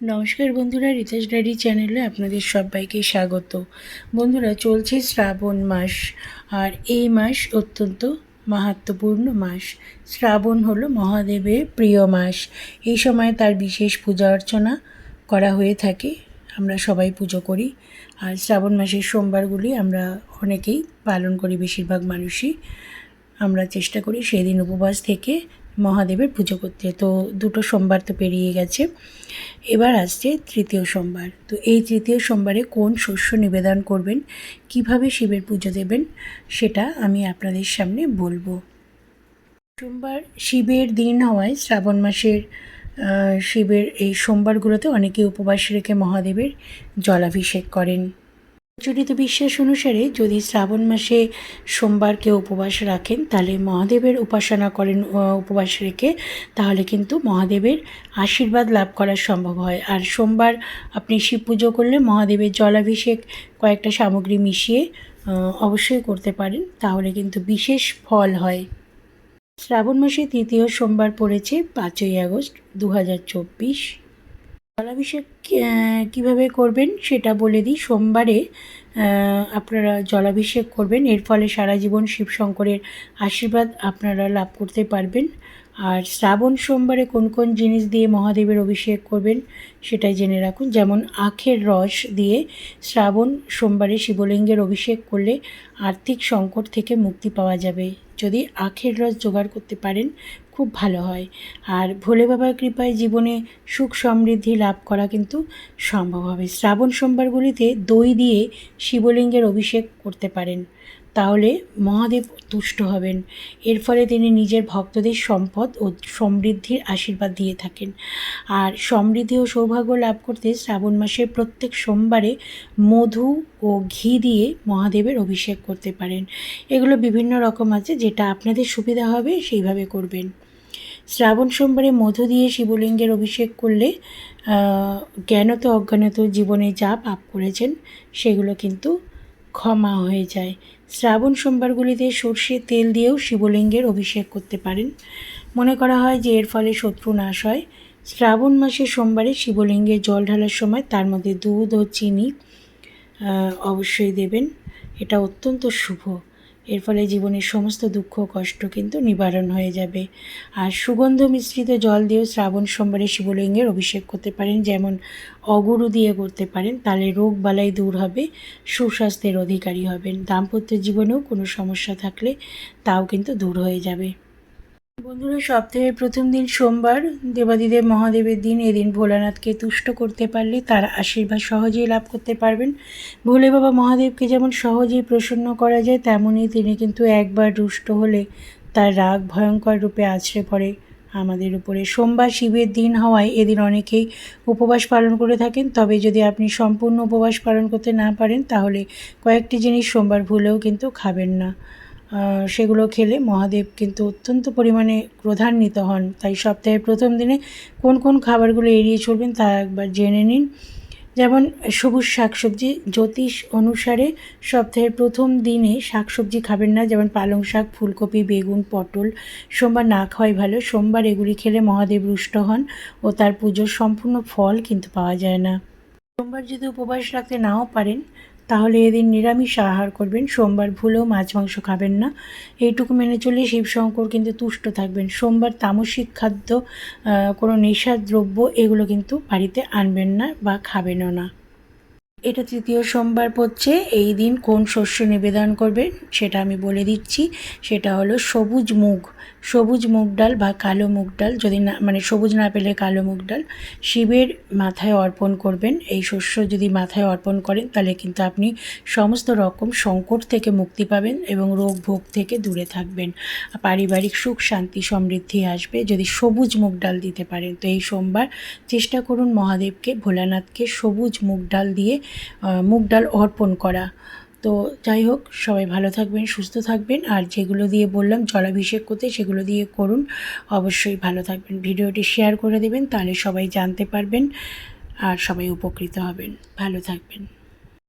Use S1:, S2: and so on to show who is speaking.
S1: নমস্কার বন্ধুরা recharge diary চ্যানেলে আপনাদের সবাইকে স্বাগত। বন্ধুরা, চলছে শ্রাবণ মাস, আর এই মাস অত্যন্ত মাহাত্মপূর্ণ মাস। শ্রাবণ হলো মহাদেবের প্রিয় মাস। এই সময় তার বিশেষ পূজা অর্চনা করা হয়ে থাকে, আমরা সবাই পুজো করি। আর শ্রাবণ মাসের সোমবারগুলি আমরা অনেকেই পালন করি, বেশিরভাগ মানুষই আমরা চেষ্টা করি সেদিন উপবাস থেকে মহাদেবের পুজো করতে। তো দুটো সোমবার তো পেরিয়ে গেছে। এবার আসছে তৃতীয় সোমবার। তো এই তৃতীয় সোমবারে কোন শস্য নিবেদন করবেন? কীভাবে শিবের পুজো দেবেন? সেটা আমি আপনাদের সামনে বলব। সোমবার শিবের দিন হওয়ায় শ্রাবণ মাসের শিবের এই সোমবারগুলোতে অনেকে উপবাস রেখে মহাদেবের জলাভিষেক করেন। প্রচলিত বিশ্বাস অনুসারে যদি শ্রাবণ মাসে সোমবার কেউ উপবাস রাখেন, তাহলে মহাদেবের উপাসনা করেন উপবাস রেখে, তাহলে কিন্তু মহাদেবের আশীর্বাদ লাভ করা সম্ভব হয়। আর সোমবার আপনি শিব পুজো করলে মহাদেবের জলাভিষেক কয়েকটা সামগ্রী মিশিয়ে অবশ্যই করতে পারেন, তাহলে কিন্তু বিশেষ ফল হয়। শ্রাবণ মাসে তৃতীয় সোমবার পড়েছে পাঁচই আগস্ট দু হাজার চব্বিশ। জলাভিষেক কীভাবে করবেন সেটা বলে দিই। সোমবারে আপনারা জলাভিষেক করবেন। এর ফলে সারা জীবন শিবশঙ্করের আশীর্বাদ আপনারা লাভ করতে পারবেন। আর শ্রাবণ সোমবারে কোন কোন জিনিস দিয়ে মহাদেবের অভিষেক করবেন সেটাই জেনে রাখুন। যেমন আখের রস দিয়ে শ্রাবণ সোমবারে শিবলিঙ্গের অভিষেক করলে আর্থিক সংকট থেকে মুক্তি পাওয়া যাবে। যদি আখের রস জোগাড় করতে পারেন খুব ভালো হয়। আর ভোলে বাবার কৃপায় জীবনে সুখ সমৃদ্ধি লাভ করা কিন্তু সম্ভব হবে। শ্রাবণ সোমবারগুলিতে দই দিয়ে শিবলিঙ্গের অভিষেক করতে পারেন। তাহলে মহাদেব তুষ্ট হবেন। এর ফলে তিনি নিজের ভক্তদের সম্পদ ও সমৃদ্ধির আশীর্বাদ দিয়ে থাকেন। আর সমৃদ্ধি ও সৌভাগ্য লাভ করতে শ্রাবণ মাসের প্রত্যেক সোমবারে মধু ও ঘি দিয়ে মহাদেবের অভিষেক করতে পারেন। এগুলো বিভিন্ন রকম আছে, যেটা আপনাদের সুবিধা হবে সেইভাবে করবেন। শ্রাবণ সোমবারে মধু দিয়ে শিবলিঙ্গের অভিষেক করলে জ্ঞানত অজ্ঞানত জীবনে যা পাপ করেছেন, সেগুলো কিন্তু ক্ষমা হয়ে যায়। শ্রাবণ সোমবারগুলিতে সর্ষে তেল দিয়েও শিবলিঙ্গের অভিষেক করতে পারেন। মনে করা হয় যে এর ফলে শত্রু নাশ হয়। শ্রাবণ মাসে সোমবারে শিবলিঙ্গে জল ঢালার সময় তার মধ্যে দুধ ও চিনি অবশ্যই দেবেন। এটা অত্যন্ত শুভ। এর ফলে জীবনের সমস্ত দুঃখ কষ্ট কিন্তু নিবারণ হয়ে যাবে। আর সুগন্ধ মিশ্রিত জল দিয়েও শ্রাবণ, সোমবারে শিবলিঙ্গের অভিষেক করতে পারেন, যেমন অগুরু দিয়ে করতে পারেন, তাহলে রোগ বালাই দূর হবে, সুস্বাস্থ্যের অধিকারী হবেন। দাম্পত্য জীবনেও কোনো সমস্যা থাকলে তাও কিন্তু দূর হয়ে যাবে। বন্ধুরা, সপ্তাহের প্রথম দিন সোমবার দেবাদিদেব মহাদেবের দিন। এদিন ভোলানাথকে তুষ্ট করতে পারলে তার আশীর্বাদ সহজেই লাভ করতে পারবেন। ভোলে বাবা মহাদেবকে যেমন সহজেই প্রসন্ন করা যায়, তেমনই তিনি কিন্তু একবার রুষ্ট হলে তার রাগ ভয়ঙ্কর রূপে আছড়ে পড়ে। আমাদের উপরে সোমবার শিবের দিন হওয়ায় এদিন অনেকেই উপবাস পালন করে থাকেন। তবে যদি আপনি সম্পূর্ণ উপবাস পালন করতে না পারেন, তাহলে কয়েকটি জিনিস সোমবার ভুলেও কিন্তু খাবেন না। সেগুলো খেলে মহাদেব কিন্তু অত্যন্ত পরিমাণে ক্রোধান্বিত হন। তাই সপ্তাহের প্রথম দিনে কোন কোন খাবারগুলো এড়িয়ে চলবেন তা একবার জেনে নিন। যেমন, সবুজ শাকসবজি জ্যোতিষ অনুসারে সপ্তাহের প্রথম দিনে শাকসবজি খাবেন না। যেমন, পালং শাক, ফুলকপি, বেগুন, পটল। সোমবার না খাওয়াই ভালো। সোমবার এগুলি খেলে মহাদেব রুষ্ট হন ও তার পুজোর সম্পূর্ণ ফল কিন্তু পাওয়া যায় না। সোমবার যদি উপবাস রাখতে নাও পারেন তাহলে এদিন নিরামিষ আহার করবেন, সোমবার ভুলেও মাছ মাংস খাবেন না। এইটুকু মেনে চলে শিবশঙ্কর কিন্তু তুষ্ট থাকবেন। সোমবার তামসিক খাদ্য কোনো নেশার দ্রব্য এগুলো কিন্তু বাড়িতে আনবেন না বা খাবেনও না। এটা তৃতীয় সোমবার পড়ছে, এই দিন কোন শস্য নিবেদন করবেন সেটা আমি বলে দিচ্ছি। সেটা হলো সবুজ মুগ সবুজ মুগ ডাল বা কালো মুগ ডাল, যদি না মানে সবুজ না পেলে কালো মুগ ডাল, শিবের মাথায় অর্পণ করবেন। এই শস্য যদি মাথায় অর্পণ করেন, তাহলে কিন্তু আপনি সমস্ত রকম সংকট থেকে মুক্তি পাবেন এবং রোগ ভোগ থেকে দূরে থাকবেন। পারিবারিক সুখ, শান্তি, সমৃদ্ধি আসবে যদি সবুজ মুগ ডাল দিতে পারেন। তো এই সোমবার চেষ্টা করুন মহাদেবকে, ভোলানাথকে সবুজ মুগ ডাল দিয়ে মুগ ডাল অর্পণ করা। তো যাই হোক, সবাই ভালো থাকবেন, সুস্থ থাকবেন। আর যেগুলো দিয়ে বললাম, জলাভিষেক করতে সেগুলো দিয়ে করুন। অবশ্যই ভালো থাকবেন। ভিডিওটি শেয়ার করে দেবেন, তাহলে সবাই জানতে পারবেন আর সবাই উপকৃত হবেন। ভালো থাকবেন।